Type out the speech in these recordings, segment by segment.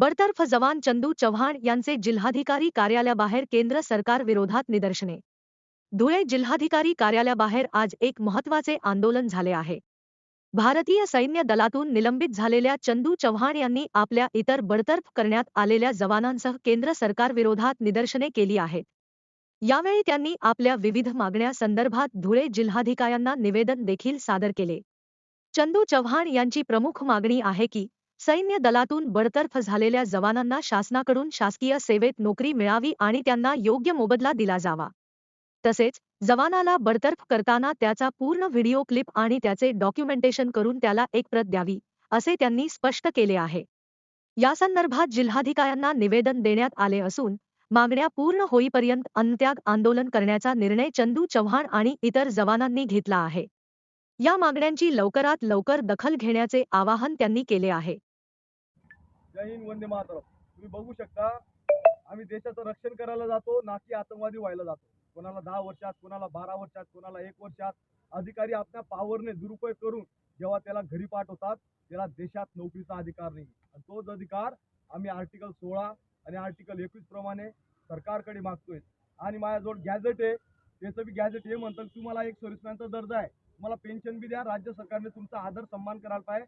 बडतर्फ जवान चंदू चव्हाण यांचे जिल्हाधिकारी कार्यालयाबाहेर केंद्र सरकार विरोधात निदर्शने. धुळे जिल्हाधिकारी कार्यालयाबाहेर आज एक महत्त्वाचे आंदोलन झाले आहे. भारतीय सैन्य दलातून निलंबित झालेल्या चंदू चव्हाण यांनी आपल्या इतर बडतर्फ करण्यात आलेल्या जवानांसह केंद्र सरकारविरोधात निदर्शने केली आहेत. यावेळी त्यांनी आपल्या विविध मागण्या संदर्भात धुळे जिल्हाधिकाऱ्यांना निवेदन देखील सादर केले. चंदू चव्हाण यांची प्रमुख मागणी आहे की सैन्य दलातून बडतर्फ झालेल्या जवानांना शासनाकडून शासकीय सेवेत नोकरी मिळावी आणि त्यांना योग्य मोबदला दिला जावा. तसेच जवानाला बडतर्फ करताना त्याचा पूर्ण व्हिडिओ क्लिप आणि त्याचे डॉक्युमेंटेशन करून त्याला एक प्रत द्यावी असे त्यांनी स्पष्ट केले आहे. यासंदर्भात जिल्हाधिकाऱ्यांना निवेदन देण्यात आले असून मागण्या पूर्ण होईपर्यंत अन्नत्याग आंदोलन करण्याचा निर्णय चंदू चव्हाण आणि इतर जवानांनी घेतला आहे. या मागण्यांची लवकरात लवकर दखल घेण्याचे आवाहन त्यांनी केले आहे. जय हिंद वंदे मातरम. तुम्ही बघू शकता आम्ही देशाचं रक्षण करायला जातो ना की आतंकवादी व्हायला जातो. कोणाला दहा वर्षात कोणाला बारा वर्षात कोणाला एक वर्षात. अधिकारी आपल्या पावरने दुरुपयोग करून जेव्हा त्याला घरी पाठवतात त्याला देशात नोकरीचा अधिकार नाही. आणि तोच अधिकार आम्ही आर्टिकल सोळा आणि आर्टिकल एकवीस प्रमाणे सरकारकडे मागतोय. आणि माझ्याजवळ गॅझेट आहे. त्याचं बी गॅझेट हे म्हणतं तुम्हाला एक सर्व्हिसमॅनचा दर्जा आहे. तुम्हाला पेन्शन बी द्या. राज्य सरकारने तुमचा आदर सन्मान करायला पाहिजे.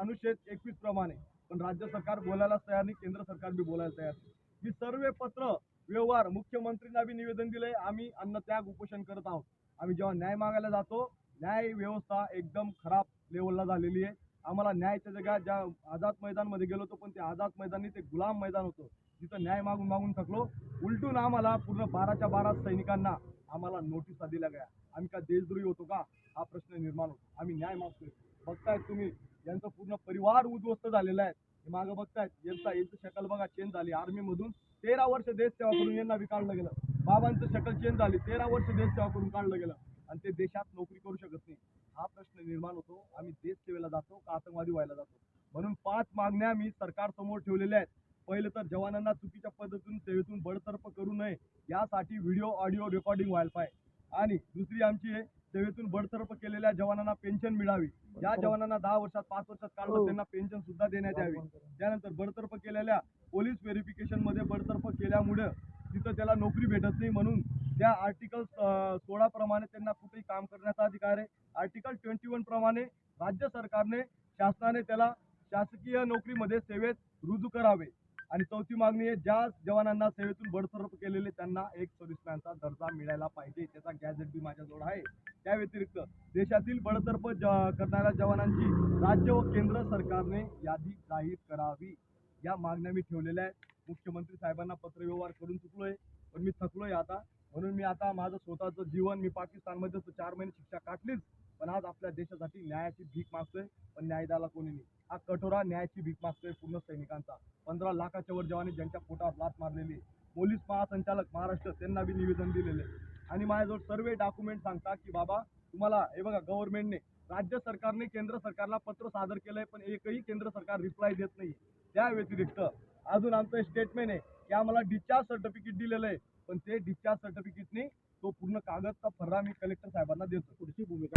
अनुच्छेद एकवीस प्रमाणे. पण राज्य सरकार बोलायलाच तयार नाही केंद्र सरकार बी बोलायला तयार ही मी सर्व पत्र व्यवहार मुख्यमंत्रींना बी निवेदन दिले आम्ही अन्नत्याग उपोषण करत आहोत. आम्ही जेव्हा न्याय मागायला जातो न्याय व्यवस्था एकदम खराब लेवलला झालेली आहे. आम्हाला न्यायाच्या जगात ज्या आझाद मैदानमध्ये गेलो होतो पण ते आझाद मैदानी ते गुलाम मैदान होतं. तिथं न्याय मागून मागून थकलो. उलटून आम्हाला पूर्ण बाराच्या बारा सैनिकांना आम्हाला नोटिसा दिल्या गया. आम्ही का देशद्रोही होतो का? हा प्रश्न निर्माण होतो. आम्ही न्याय मागतोय. बघताय तुम्ही यांचा पूर्ण परिवार उद्ध्वस्त झालेला आहे. हे मागं बघतायत. यांचा यांचं शकल बघा चेंज झाली. आर्मी मधून तेरा वर्ष देश सेवा करून यांना विकाळलं गेलं. बाबांचं शकल चेंज झाली. तेरा वर्ष देश सेवा करून काढलं गेलं. आणि ते देशात नोकरी करू शकत नाही. हा प्रश्न निर्माण होतो. आम्ही देश सेवेला जातो का आतंकवादी व्हायला जातो? म्हणून पाच मागण्या मी सरकार समोर ठेवलेल्या आहेत. पहिलं तर जवानांना चुकीच्या पद्धतीतून सेवेतून बडतर्फ करू नये. यासाठी व्हिडिओ ऑडिओ रेकॉर्डिंग व्हायला पाहिजे. आणि दुसरी आमची आहे सेवेतून बडतर्फ केलेल्या जवानांना पेन्शन मिळावी. ज्या जवानांना दहा वर्षात पाच वर्षात काढलं त्यांना पेन्शन सुद्धा देण्यात यावी. त्यानंतर बडतर्फ केलेल्या पोलीस व्हेरिफिकेशनमध्ये बडतर्फ केल्यामुळे तिथं त्याला नोकरी भेटत नाही म्हणून त्या आर्टिकल सोळा प्रमाणे त्यांना कुठेही काम करण्याचा अधिकार आहे. आर्टिकल ट्वेंटी वन प्रमाणे राज्य सरकारने शासनाने त्याला शासकीय नोकरीमध्ये सेवेत रुजू करावे. आणि चौथी मागणी आहे ज्या जवानांना सेवेतून बडतर्फ केलेले त्यांना एक सर्व्हिसमॅनचा दर्जा मिळायला पाहिजे त्याचा गॅजेट बी माझ्याजवळ आहे. त्या व्यतिरिक्त देशातील बडतर्फ ज- करणाऱ्या जवानांची राज्य व केंद्र सरकारने यादी जाहीर करावी. या मागण्या मी ठेवलेल्या आहेत. मुख्यमंत्री साहेबांना पत्रव्यवहार करून चुकलोय पण मी थकलोय आता. म्हणून मी आता माझं स्वतःचं जीवन मी पाकिस्तानमध्ये तर चार महिने शिक्षा काटलीच पण आज आपल्या देशासाठी न्यायाची भीक मागतोय पण न्याय द्यायला कोणी नाही. हा कठोरा न्यायाची भीक मागतोय पूर्ण सैनिकांचा. पंधरा लाखाच्या वर जवानी ज्यांच्या पोटावर लात मारलेली पोलीस महासंचालक महाराष्ट्र त्यांना बी निवेदन दिलेले आहे. आणि माझ्याजवळ सर्व डॉक्युमेंट सांगतात की बाबा तुम्हाला हे बघा गव्हर्नमेंटने राज्य सरकारने केंद्र सरकारला पत्र सादर केलंय पण एकही केंद्र सरकार रिप्लाय देत नाही त्या व्यतिरिक्त अजून आमचं स्टेटमेंट आहे की आम्हाला डिस्चार्ज सर्टिफिकेट दिलेलं आहे. पण ते डिस्चार्ज सर्टिफिकेटने तो पूर्ण कागदचा फर्रा मी कलेक्टर साहेबांना देतो. पुढची भूमिका.